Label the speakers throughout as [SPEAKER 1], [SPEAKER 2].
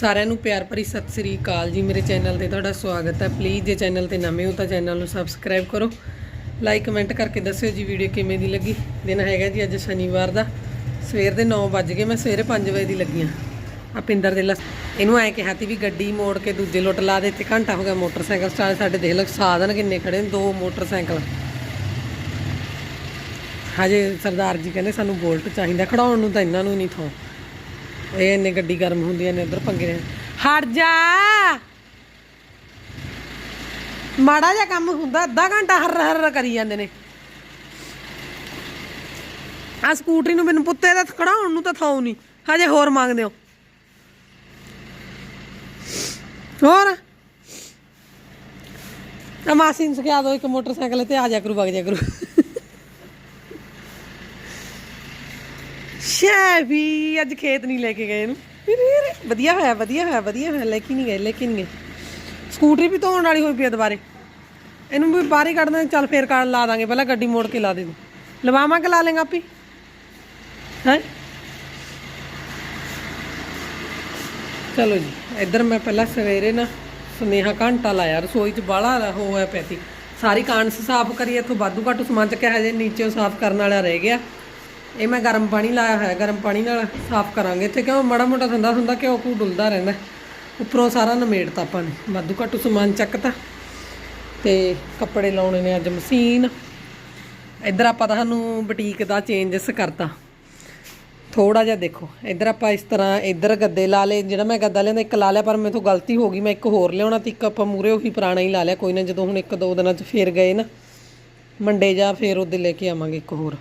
[SPEAKER 1] ਸਾਰਿਆਂ ਨੂੰ ਪਿਆਰ ਭਰੀ ਸਤਿ ਸ੍ਰੀ ਅਕਾਲ ਜੀ। ਮੇਰੇ ਚੈਨਲ ਤੇ ਤੁਹਾਡਾ ਸਵਾਗਤ ਹੈ। ਪਲੀਜ਼ ਜੇ ਚੈਨਲ ਤੇ ਨਵੇਂ ਹੋ ਤਾਂ ਚੈਨਲ ਨੂੰ ਸਬਸਕ੍ਰਾਈਬ ਕਰੋ। ਲਾਈਕ ਕਮੈਂਟ ਕਰਕੇ ਦੱਸਿਓ ਜੀ ਵੀਡੀਓ ਕਿਵੇਂ ਦੀ ਲੱਗੀ। ਦਿਨ ਹੈਗਾ ਜੀ ਅੱਜ ਸ਼ਨੀਵਾਰ ਦਾ। ਸਵੇਰ ਦੇ 9 ਵਜ ਗਏ, ਮੈਂ ਸਵੇਰੇ 5 ਵਜੇ ਦੀ ਲੱਗੀ ਆ ਆ ਪਿੰਦਰ ਦੇ ਇਹਨੂੰ ਐ ਕਿਹਾ ਤੀ ਵੀ ਗੱਡੀ ਮੋੜ ਕੇ ਦੂਜੇ ਲੁੱਟ ਲਾ ਦੇ, ਇੱਥੇ ਘੰਟਾ ਹੋ ਗਿਆ ਮੋਟਰਸਾਈਕਲ ਸਟਾਰ ਸਾਡੇ ਦੇਖ ਲਓ ਸਾਧਨ ਕਿੰਨੇ ਖੜੇ ਨੇ, ਦੋ ਮੋਟਰਸਾਈਕਲ। ਹਜੇ ਸਰਦਾਰ ਜੀ ਕਹਿੰਦੇ ਸਾਨੂੰ ਬੋਲਟ ਚਾਹੀਦਾ, ਖੜਾਉਣ ਨੂੰ ਤਾਂ ਇਹਨਾਂ ਨੂੰ ਨਹੀਂ ਥਾਂ। ਇਹ ਇੰਨੇ ਗੱਡੀ ਗਰਮ ਹੁੰਦੀਆਂ ਨੇ ਉਧਰ ਪੰਗੇ ਨੇ ਹਟ ਜਾ। ਮਾੜਾ ਜਿਹਾ ਕੰਮ ਹੁੰਦਾ, ਅੱਧਾ ਘੰਟਾ ਹਰ ਹਰ ਕਰੀ ਜਾਂਦੇ ਨੇ। ਆ ਸਕੂਟਰੀ ਨੂੰ ਮੈਨੂੰ ਪੁੱਤੇ ਦਾ ਖੜਾਉਣ ਨੂੰ ਤਾਂ ਥਾਉ ਨਹੀਂ ਹਜੇ ਹੋਰ ਮੰਗਦੇ ਹੋ। ਹੋਰ? ਆ ਮਾਸੀ ਨੂੰ ਸਿਖਾ ਦੋ, ਇੱਕ ਮੋਟਰਸਾਈਕਲ ਤੇ ਆ ਜਾ ਕਰੂ, ਵਗ ਜਾ ਕਰੂ। ਸ਼ੈਫੀ ਅੱਜ ਖੇਤ ਨਹੀਂ ਲੈ ਕੇ ਗਏ ਇਹਨੂੰ। ਵਧੀਆ ਹੋਇਆ ਵਧੀਆ ਹੋਇਆ ਵਧੀਆ ਹੋਇਆ ਲੈ ਕੇ ਨਹੀਂ ਗਏ ਲੈ ਕੇ ਨਹੀਂ ਗਏ। ਸਕੂਟਰੀ ਵੀ ਧੋਣ ਵਾਲੀ ਹੋਈ ਪਈ ਆ ਦੁਬਾਰੇ। ਇਹਨੂੰ ਵੀ ਬਾਹਰ ਹੀ ਕੱਢ ਦਾਂਗੇ ਚੱਲ ਫੇਰ ਕਰ ਲਾ ਦਾਂਗੇ, ਪਹਿਲਾਂ ਗੱਡੀ ਮੋੜ ਕੇ ਲਾ ਦੇ ਤੂੰ ਲਵਾਵਾਂ ਕਿ ਲਾ ਲੇਗਾ ਆਪੀ? ਹੈ? ਚਲੋ ਜੀ, ਇੱਧਰ ਮੈਂ ਪਹਿਲਾਂ ਸਵੇਰੇ ਨਾ ਸੁਨੇਹਾ ਘੰਟਾ ਲਾਇਆ, ਰਸੋਈ 'ਚ ਬਾਹਲਾ ਹੋਇਆ ਪਿਆ ਸੀ। ਸਾਰੀ ਕਾਂਸ ਸਾਫ਼ ਕਰੀ, ਇੱਥੋਂ ਵਾਧੂ ਘੱਟ ਸਮਾਨ ਚੱਕਿਆ, ਹਜੇ ਨੀਚੇ ਸਾਫ਼ ਕਰਨ ਵਾਲਾ ਰਹਿ ਗਿਆ। ਇਹ ਮੈਂ ਗਰਮ ਪਾਣੀ ਲਾਇਆ ਹੋਇਆ, ਗਰਮ ਪਾਣੀ ਨਾਲ ਸਾਫ਼ ਕਰਾਂਗੇ। ਇੱਥੇ ਕਿਉਂ ਮਾੜਾ ਮੋਟਾ ਠੰਡਾ ਹੁੰਦਾ ਘਿਓ ਘੂ ਡੁੱਲਦਾ ਰਹਿੰਦਾ? ਉੱਪਰੋਂ ਸਾਰਾ ਨਮੇੜਤਾ ਆਪਾਂ ਨੇ। ਵਾਧੂ ਘੱਟ ਸਮਾਨ ਚੱਕਤਾ। ਤੇ ਕੱਪੜੇ ਲਾਉਣੇ ਨੇ ਅੱਜ ਮਸ਼ੀਨ। ਇੱਧਰ ਆਪਾਂ ਤੁਹਾਨੂੰ ਬੁਟੀਕ ਦਾ ਚੇਂਜਸ ਕਰਤਾ। ਥੋੜਾ ਜਿਹਾ ਦੇਖੋ। ਇੱਧਰ ਆਪਾਂ ਇਸ ਤਰ੍ਹਾਂ ਇੱਧਰ ਗੱਦੇ ਲਾ ਲਏ। ਜਿਹੜਾ ਮੈਂ ਗੱਦਾ ਲਿਆਂਦਾ, ਇੱਕ ਲਾ ਲਿਆ, ਪਰ ਮੇਰੇ ਤੋਂ ਗਲਤੀ ਹੋ ਗਈ। ਮੈਂ ਇੱਕ ਹੋਰ ਲਿਆਉਣਾ ਤੇ ਇੱਕ ਆਪਾਂ ਮੂਰੇ ਉਹੀ ਪੁਰਾਣਾ ਹੀ ਲਾ ਲਿਆ। ਕੋਈ ਨਾ ਜਦੋਂ ਹੁਣ ਇੱਕ ਦੋ ਦਿਨਾਂ 'ਚ ਫੇਰ ਗਏ ਨਾ, ਮੰਡੇ ਜਾ ਫੇਰ ਉਹਦੇ ਲੈ ਕੇ ਆਵਾਂਗੇ ਇੱਕ ਹੋਰ।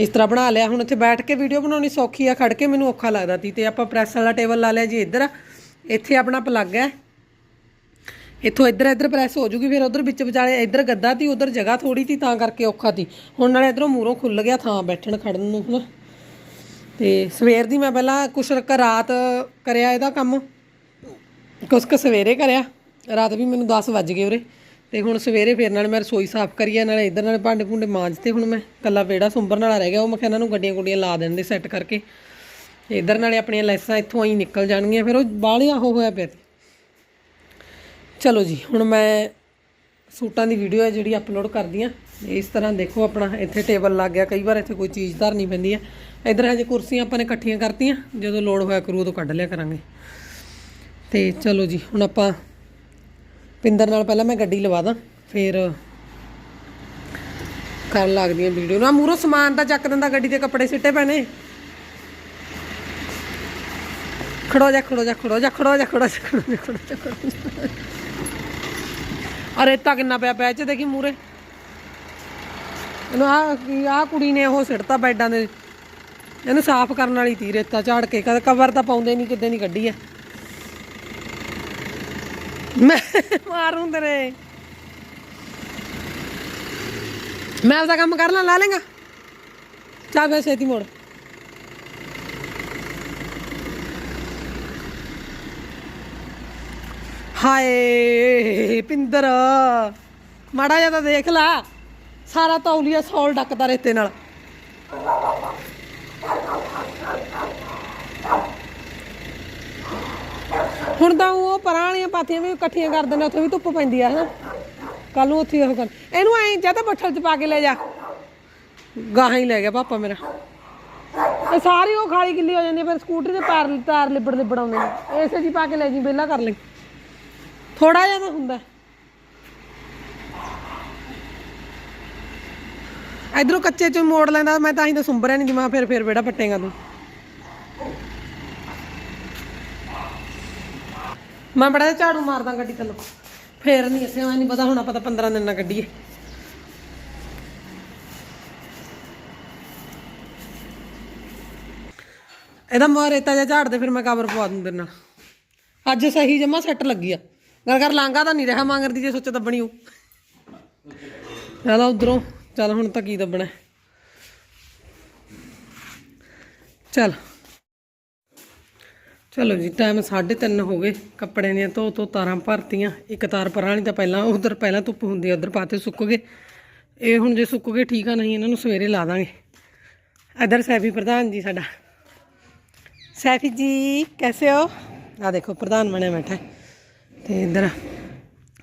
[SPEAKER 1] ਇਸ ਤਰ੍ਹਾਂ ਬਣਾ ਲਿਆ। ਹੁਣ ਇੱਥੇ ਬੈਠ ਕੇ ਵੀਡੀਓ ਬਣਾਉਣੀ ਸੌਖੀ ਆ। ਖੜ ਕੇ ਮੈਨੂੰ ਔਖਾ ਲੱਗਦਾ ਸੀ ਤੇ ਆਪਾਂ ਪ੍ਰੈਸ ਵਾਲਾ ਟੇਬਲ ਲਾ ਲਿਆ ਜੀ ਇੱਧਰ। ਇੱਥੇ ਆਪਣਾ ਪਲੱਗ ਹੈ। ਇੱਥੋਂ ਇੱਧਰ ਇੱਧਰ ਪ੍ਰੈਸ ਹੋ ਜੂਗੀ, ਫਿਰ ਉਧਰ ਵਿੱਚ ਵਿਚਾਲੇ ਇੱਧਰ ਗੱਦਾ ਤੀ ਉਧਰ ਜਗ੍ਹਾ ਥੋੜੀ ਤੀ ਤਾਂ ਕਰਕੇ ਔਖਾ ਤੀ ਹੁਣ ਨਾਲੇ ਇੱਧਰੋਂ ਮੂਰੋਂ ਖੁੱਲ ਗਿਆ ਥਾਂ ਬੈਠਣ, ਖੜਨ ਨੂੰ ਹਨਾ ਤੇ ਸਵੇਰ ਦੀ ਮੈਂ ਪਹਿਲਾਂ ਕੁਛ ਰਾਤ ਕਰਿਆ ਇਹਦਾ ਕੰਮ। ਕੁਛ ਕੁ ਸਵੇਰੇ ਕਰਿਆ। ਰਾਤ ਵੀ ਮੈਨੂੰ 10 ਵੱਜ ਗਏ ਉਰੇ। ਤੇ ਹੁਣ ਸਵੇਰੇ ਫੇਰ ਨਾਲ ਮੈਂ ਰਸੋਈ ਸਾਫ਼ ਕਰੀ ਆ, ਨਾਲ ਇੱਧਰ ਨਾਲੇ ਭਾਂਡੇ ਭੁੰਡੇ ਮਾਂਜਤੇ ਹੁਣ ਮੈਂ। ਕੱਲਾ ਵਿਹੜਾ ਸੁੰਬਰਨ ਵਾਲਾ ਰਹਿ ਗਿਆ, ਉਹ ਮੈਂ ਕਿਹਾ ਇਹਨਾਂ ਨੂੰ ਗੱਡੀਆਂ ਗੁੱਡੀਆਂ ਲਾ ਦੇਣ ਦੇ ਸੈੱਟ ਕਰਕੇ। ਤੇ ਇੱਧਰ ਨਾਲੇ ਆਪਣੀਆਂ ਲੈਸਾਂ ਇੱਥੋਂ ਹੀ ਨਿਕਲ ਜਾਣਗੀਆਂ, ਫਿਰ ਉਹ ਬਾਹਲੀਆਂ ਉਹ ਹੋਇਆ ਪਿਆ ਚਲੋ ਜੀ, ਹੁਣ ਮੈਂ ਸੂਟਾਂ ਦੀ ਵੀਡੀਓ ਹੈ ਜਿਹੜੀ ਅਪਲੋਡ ਕਰਦੀ ਆ। ਇਸ ਤਰ੍ਹਾਂ ਦੇਖੋ ਆਪਣਾ, ਇੱਥੇ ਟੇਬਲ ਲੱਗ ਗਿਆ, ਕਈ ਵਾਰ ਇੱਥੇ ਕੋਈ ਚੀਜ਼ ਧਰਨੀ ਪੈਂਦੀ ਹੈ ਇੱਧਰ ਹਜੇ ਕੁਰਸੀਆਂ ਆਪਾਂ ਨੇ ਇਕੱਠੀਆਂ ਕਰਤੀਆਂ, ਜਦੋਂ ਲੋੜ ਹੋਇਆ ਕਰੂ ਉਦੋਂ ਕੱਢ ਲਿਆ ਕਰਾਂਗੇ। ਤੇ ਚਲੋ ਜੀ, ਹੁਣ ਆਪਾਂ ਪਿੰਦਰ ਨਾਲ ਪਹਿਲਾਂ ਮੈਂ ਗੱਡੀ ਲਵਾ ਦਾਂ, ਫਿਰ ਕਰ ਲੱਗਦੀ ਆ ਵੀਡੀਓ ਨਾ ਮੂਰੋ ਸਮਾਨ ਤਾਂ ਚੱਕ ਦਿੰਦਾ ਗੱਡੀ ਦੇ ਕੱਪੜੇ ਸਿੱਟੇ ਪੈਣੇ। ਖੜੋ ਜਾ ਖੜੋ ਜਾ ਖੜੋ ਜਾ ਖੜੋ ਜਾ ਖੜੋ ਜਾ ਖੜੋ ਜਾ ਖੜੋ ਜਾ ਅਰੇ ਤਾਂ ਕਿੰਨਾ ਪਿਆ ਪਿਆ ਚ ਦੇਖੀ ਮੂਰੇ ਇਹਨੂੰ ਆ ਆ ਕੁੜੀ ਨੇ ਉਹ ਸਿੱਟਤਾ ਬੈਡਾਂ ਦੇ। ਇਹਨੂੰ ਸਾਫ਼ ਕਰਨ ਵਾਲੀ ਤੀ ਰੇਤਾ ਝਾੜ ਕੇ, ਕਦੇ ਕਵਰ ਤਾਂ ਪਾਉਂਦੇ ਨਹੀਂ ਕਿਤੇ ਦੀ ਕੱਢੀ ਆ। ਮੈਂ ਮਾਰੂੰ ਤੇਰੇ। ਮੈਂ ਆਪਦਾ ਕੰਮ ਕਰ ਲਾਂ, ਲਾ ਲੇਗਾ। ਚੱਲ ਫੇ ਛੇਤੀ ਮੋੜ। ਹਾਏ, ਪਿੰਦਰ, ਮਾੜਾ ਜਿਹਾ ਤਾਂ ਦੇਖ ਲਾ। ਸਾਰਾ ਤੌਲੀਆ ਸੌਲ ਡੱਕਦਾ ਰੇਤੇ ਨਾਲ। ਹੁਣ ਤਾਂ ਉਹ ਪਰਾਂ ਵਾਲੀਆਂ ਪਾਥੀਆਂ ਵੀ ਇਕੱਠੀਆਂ ਕਰ ਦਿੰਦੇ ਉੱਥੇ ਵੀ ਧੁੱਪ ਪੈਂਦੀ ਆ, ਹਨਾ? ਕੱਲ ਨੂੰ ਉੱਥੇ ਉਹ ਕਰ, ਇਹਨੂੰ ਐਂ ਜਾਂ ਤਾਂ ਬੱਠਲ 'ਚ ਪਾ ਕੇ ਲੈ ਜਾ। ਗਾਹਾਂ ਹੀ ਲੈ ਗਿਆ ਪਾਪਾ ਮੇਰਾ। ਇਹ ਸਾਰੀ ਉਹ ਖਾਲੀ ਗਿੱਲੀ ਹੋ ਜਾਂਦੀ ਫਿਰ ਸਕੂਟਰੀ ਦੇ ਪੈਰ ਤਾਰ ਲਿਬੜ ਲਿਬੜ ਆਉਂਦੇ ਨੇ। ਇਸੇ 'ਚ ਪਾ ਕੇ ਲੈ ਜੀ, ਵਿਹਲਾ ਕਰ ਲਈ ਥੋੜਾ ਜਿਹਾ ਤਾਂ ਹੁੰਦਾ। ਇਧਰੋਂ ਕੱਚੇ ਚੋਂ ਮੋੜ ਲੈਂਦਾ, ਮੈਂ ਤਾਂ ਹੀ ਤਾਂ ਸੁੰਬਰਿਆ ਨਹੀਂ ਦਿਮਾ ਫਿਰ ਫਿਰ ਬੇੜਾ ਪੱਟੇਗਾ ਤੂੰ। ਮੈਂ ਬੜਾ ਝਾੜੂ ਮਾਰਦਾ ਗੱਡੀ ਥੱਲੋਂ। ਫੇਰ ਨਹੀਂ ਇੱਥੇ ਨਹੀਂ ਪਤਾ ਹੁਣ, ਆਪਾਂ ਤਾਂ 15 ਦਿਨ ਨਾਲ ਕੱਢੀਏ ਇਹਦਾ ਮਾਰ ਰੇਤਾ ਜਿਹਾ ਝਾੜ ਦੇ, ਫਿਰ ਮੈਂ ਕਵਰ ਪਵਾ ਦੂੰ ਤੇਰੇ ਨਾਲ। ਅੱਜ ਸਹੀ ਜਮਾ ਸੈੱਟ ਲੱਗੀ ਆ। ਗੱਲ ਕਰ ਲਾਂਗਾ ਤਾਂ ਨਹੀਂ ਰਿਹਾ ਮੰਗਰਦੀ ਜੇ ਸੋਚ ਦੱਬਣੀ ਉਹ ਚੱਲ ਉਧਰੋਂ, ਚੱਲ ਹੁਣ ਤਾਂ ਕੀ ਦੱਬਣਾ। ਹੈ। ਚੱਲ। ਚਲੋ ਜੀ ਟਾਈਮ 3:30 ਹੋ ਗਏ। ਕੱਪੜਿਆਂ ਦੀਆਂ ਧੋ ਧੋ ਤਾਰਾਂ ਭਰਤੀਆਂ। ਇੱਕ ਤਾਰ ਪਰਾਂ ਵਾਲੀ ਤਾਂ ਪਹਿਲਾਂ, ਉਧਰ ਪਹਿਲਾਂ ਧੁੱਪ ਹੁੰਦੀ ਆ, ਉਧਰ ਪਾਤੇ ਸੁੱਕ ਗਏ। ਇਹ ਹੁਣ ਜੇ ਸੁੱਕ ਗਏ, ਠੀਕ ਆ, ਨਹੀਂ ਇਹਨਾਂ ਨੂੰ ਸਵੇਰੇ ਲਾ ਦਾਂਗੇ। ਇਧਰ ਸੈਫੀ ਪ੍ਰਧਾਨ ਜੀ ਸਾਡਾ। ਸੈਫੀ ਜੀ, ਕੈਸੇ ਹੋ? ਆ ਦੇਖੋ, ਪ੍ਰਧਾਨ ਬਣਿਆ ਬੈਠਾ ਹੈ। ਤੇ ਇੱਧਰ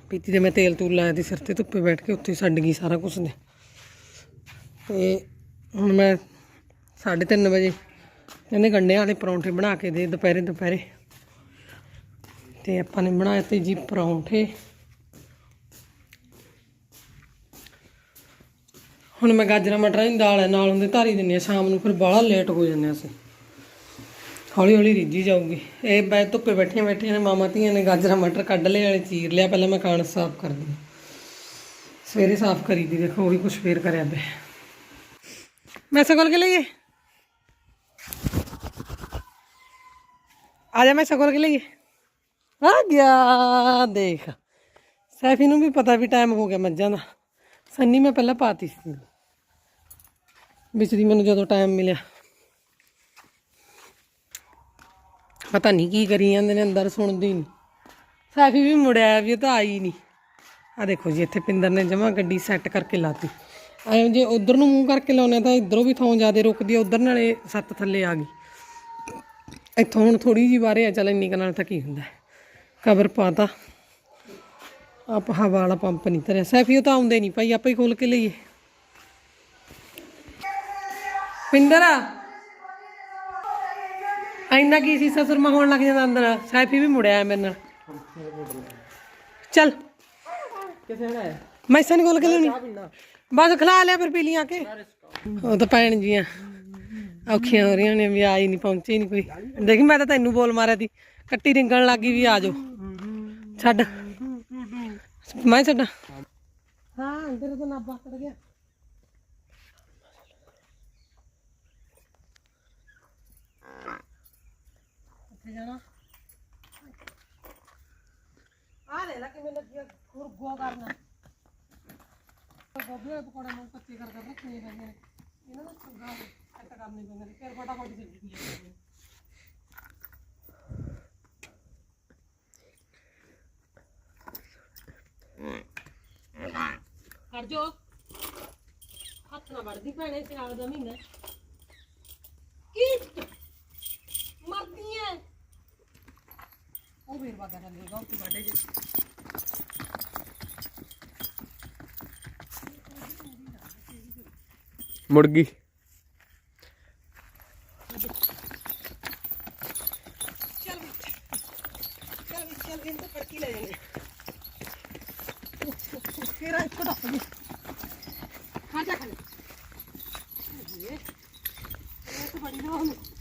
[SPEAKER 1] ਪੀਤੀ ਦੇ ਮੈਂ ਤੇਲ ਤੂਲ ਲਾਇਆ ਦੀ ਸਿਰ ਤੇ, ਧੁੱਪੇ ਬੈਠ ਕੇ ਉੱਥੇ ਛੱਡ ਗਈ ਸਾਰਾ ਕੁਝ ਨੇ। ਤੇ ਹੁਣ ਮੈਂ 3:30 ਵਜੇ ਕਹਿੰਦੇ ਗੰਡਿਆਂ ਵਾਲੇ ਪਰੌਂਠੇ ਬਣਾ ਕੇ ਦੇ ਦੁਪਹਿਰੇ ਦੁਪਹਿਰੇ। ਤੇ ਆਪਾਂ ਨੇ ਬਣਾਏ ਤੇ ਜੀ ਪਰੌਂਠੇ। ਹੁਣ ਮੈਂ ਗਾਜਰਾਂ, ਮਟਰਾਂ ਦੀ ਦਾਲ ਨਾਲ ਹੁੰਦੇ ਧਾਰੀ ਦਿੰਨੀ ਆ ਸ਼ਾਮ ਨੂੰ ਫਿਰ ਬਾਹਲਾ ਲੇਟ ਹੋ ਜਾਂਦੇ ਅਸੀਂ। ਹੌਲੀ ਹੌਲੀ ਰਿੱਝੀ ਜਾਊਗੀ। ਇਹ ਬੈ ਧੁੱਪੇ ਬੈਠੀਆਂ ਬੈਠੀਆਂ ਨੇ, ਮਾਮਾ ਧੀਆਂ ਨੇ ਗਾਜਰਾਂ, ਮਟਰ ਕੱਢ ਲਏ ਵਾਲੇ, ਚੀਰ ਲਿਆ। ਪਹਿਲਾਂ ਮੈਂ ਕਾਣ ਸਾਫ਼ ਕਰਦੀ ਹਾਂ। ਸਵੇਰੇ ਸਾਫ਼ ਕਰੀ ਦੀ ਦੇਖੋ ਉਹੀ ਕੁਛ ਫੇਰ ਕਰਿਆ ਬੇ ਮੈਂ ਕੋਲ ਕੇ ਲਈਏ ਆ ਜਾ ਮੈਂ ਸਗੋਲ ਕੇ। ਲਈਏ ਆ ਗਿਆ, ਦੇਖ। ਸੈਫੀ ਨੂੰ ਵੀ ਪਤਾ ਵੀ ਟਾਈਮ ਹੋ ਗਿਆ ਮੱਝਾਂ ਦਾ। ਸੰਨੀ ਮੈਂ ਪਹਿਲਾਂ ਪਾਤੀ ਸੀ। ਵਿੱਚ ਦੀ ਮੈਨੂੰ ਜਦੋਂ ਟਾਈਮ ਮਿਲਿਆ। ਪਤਾ ਨਹੀਂ ਕੀ ਕਰੀ ਜਾਂਦੇ ਨੇ ਅੰਦਰ ਸੁਣਦੀ ਨਹੀਂ ਸੈਫੀ ਵੀ ਮੁੜਿਆ ਵੀ, ਉਹ ਤਾਂ ਆਈ ਨਹੀਂ ਆ ਦੇਖੋ ਜੀ, ਇੱਥੇ ਪਿੰਦਰ ਨੇ ਜਮਾ ਗੱਡੀ ਸੈੱਟ ਕਰਕੇ ਲਾਤੀ। ਐਂ ਜੇ ਉਧਰ ਨੂੰ ਮੂੰਹ ਕਰਕੇ ਲਾਉਨੇ ਤਾਂ ਇਧਰੋਂ ਵੀ ਥਾਂ ਜ਼ਿਆਦਾ ਰੁਕਦੀ ਆ, ਉਧਰ ਨਾਲੇ ਸੱਤ ਥੱਲੇ ਆ ਗਈ। ਇੱਥੋਂ ਹੁਣ ਥੋੜੀ ਜੀ ਬਾਰੇ ਆ, ਚੱਲ ਇੰਨੀ ਕੁ ਨਾਲ ਤਾਂ ਕੀ ਹੁੰਦਾ? ਹੈ। ਕਬਰ ਪਾਤਾ। ਆਪ ਹਵਾ ਵਾਲਾ ਪੰਪ ਨਹੀਂ ਧਰਿਆ। ਸੈਫੀ ਤਾਂ ਆਉਂਦੇ ਨਹੀਂ ਭਾਈ, ਆਪਾਂ ਹੀ ਖੋਲ ਕੇ ਲਈਏ। ਪਿੰਦਰ ਐਨਾ ਕੀ ਸੀ ਸਸਰ ਹੋਣ ਲੱਗ ਜਾਂਦਾ ਅੰਦਰ? ਸੈਫੀ ਵੀ ਮੁੜਿਆ ਮੇਰੇ ਨਾਲ। ਚੱਲ।
[SPEAKER 2] ਕਿਸੇ ਨੇ
[SPEAKER 1] ਮੈਂ ਸਨ ਖੋਲ ਕੇ ਲੈਣੀ ਬਸ ਖਲਾ ਲਿਆ ਫਿਰ ਪੀ ਲੀਆਂ ਕੇ। ਉਹ ਤਾਂ ਭੈਣ ਜੀਆਂ। ਔਖੀਆਂ ਹੋ ਰਹੀਆਂ ਨੇ, ਵੀ ਆਈ ਨਹੀਂ ਪਹੁੰਚੀ ਨਹੀਂ ਕੋਈ। ਦੇਖ, ਮੈਂ ਤਾਂ ਤੈਨੂੰ ਬੋਲ ਮਾਰਿਆ ਤੀ ਕੱਟੀ ਰਿੰਗਣ ਲੱਗੀ ਵੀ ਆ ਜਾਓ। ਛੱਡ। ਮੈਂ ਛੱਡਾਂ। ਹਾਂ, ਅੰਦਰ ਤਾਂ ਨਾਬਾ ਕੱਢ ਗਿਆ। ਕਿੱਥੇ ਜਾਣਾ। ਆ ਲੈ ਲਾ, ਕਿਵੇਂ ਲੱਗਿਆ ਖੁਰਗੋ ਕਰਨਾ। ਗੋਭੀ ਦੇ ਪਕੌੜੇ ਨੂੰ ਕੱਚੇ ਕਰ ਕਰ ਰੱਖਣੇ ਪੈਂਦੇ ਨੇ, ਇਹਨਾਂ ਨੂੰ ਚੰਗਾ। ਪੈਂਦੇ ਫਿਰ ਫਟਾਫਟ ਕਰ ਜੋ ਹੱਥ ਨਾ ਵੜਦੀ ਭੈਣੇ ਸਿਆਲ ਦਾ ਮਹੀਨਾ। ਕੀ? ਮਰਦੀ ਐ। ਉਹ ਵੀਰ ਵਾਗਾ ਦਾ ਲੇਗਾ ਉੱਥੇ ਬਾਡੇ ਜੇ।
[SPEAKER 2] ਮੁਰਗੀ
[SPEAKER 1] ਚੱਲ I don't.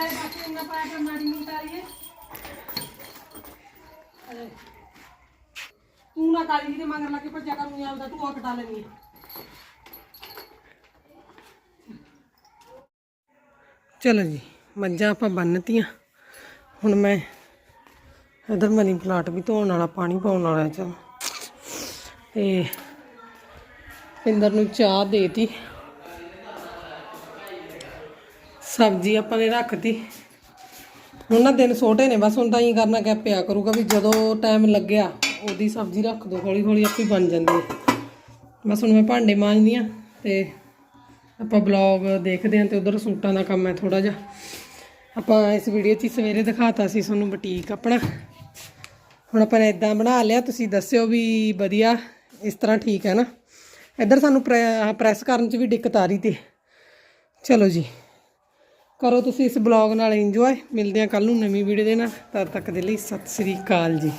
[SPEAKER 1] ਇਧਰ ਆ ਆਪ ਜਾਏ ਬਾਕੀ ਇਹਨਾਂ ਪਾਇਆ ਕਰ ਮਾਰੀ ਨਹੀਂ ਤਾਰੀਏ ਅਰੇ। ਤੂੰ ਨਾ ਕਾਲੀ ਦੇ ਮਗਰ ਲੱਗ ਕੇ ਭੱਜਿਆ ਕਰੂੰ ਚਲੋ ਜੀ, ਮੱਝਾਂ ਆਪਾਂ ਬੰਨਤੀਆਂ। ਹੁਣ ਮੈਂ ਇਧਰ ਮਨੀ ਪਲਾਟ ਵੀ ਧੋਣ ਵਾਲਾ, ਪਾਣੀ ਪਾਉਣ ਵਾਲਾ, ਚਲ। ਤੇ ਪਿੰਦਰ ਨੂੰ ਚਾਹ ਦੇਤੀ ਸਬਜ਼ੀ ਆਪਾਂ ਨੇ ਰੱਖਤੀ। ਹੁਣ ਨਾ ਦਿਨ ਛੋਟੇ ਨੇ, ਬਸ ਹੁਣ ਤਾਂ ਹੀ ਕਰਨਾ ਕਿ ਪਿਆ ਕਰੂਗਾ ਵੀ ਜਦੋਂ ਟਾਈਮ ਲੱਗਿਆ, ਉਹਦੀ ਸਬਜ਼ੀ ਰੱਖ ਦੋ ਹੌਲੀ ਹੌਲੀ ਆਪੇ ਬਣ ਜਾਂਦੀ ਹੈ। ਬਸ ਹੁਣ ਮੈਂ ਭਾਂਡੇ ਮਾਂਜਦੀ ਆ ਤੇ ਆਪਾਂ ਬਲੌਗ ਦੇਖਦੇ ਆਂ ਤੇ ਉਧਰ ਸੂਟਾਂ ਦਾ ਕੰਮ ਹੈ ਥੋੜਾ ਜਿਹਾ। ਆਪਾਂ ਇਸ ਵੀਡੀਓ 'ਚ ਹੀ ਸਵੇਰੇ ਦਿਖਾਤਾ ਸੀ ਤੁਹਾਨੂੰ ਬੁਟੀਕ ਆਪਣਾ। ਹੁਣ ਆਪਾਂ ਨੇ ਇਦਾਂ ਬਣਾ ਲਿਆ, ਤੁਸੀਂ ਦੱਸਿਓ ਵੀ ਵਧੀਆ, ਇਸ ਤਰ੍ਹਾਂ ਠੀਕ ਹੈ ਨਾ। ਇੱਧਰ ਸਾਨੂੰ ਪ੍ਰੈਸ ਕਰਨ 'ਚ ਵੀ ਦਿੱਕਤ ਆ ਰਹੀ ਤੇ। ਚਲੋ ਜੀ। ਕਰੋ ਤੁਸੀਂ ਇਸ ਬਲੌਗ ਨਾਲ ਇੰਜੋਏ ਮਿਲਦੇ ਹਾਂ ਕੱਲ ਨੂੰ ਨਵੀਂ ਵੀਡੀਓ ਦੇ ਨਾਲ। ਤਦ ਤੱਕ ਦੇ ਲਈ ਸਤਿ ਸ੍ਰੀ ਅਕਾਲ ਜੀ।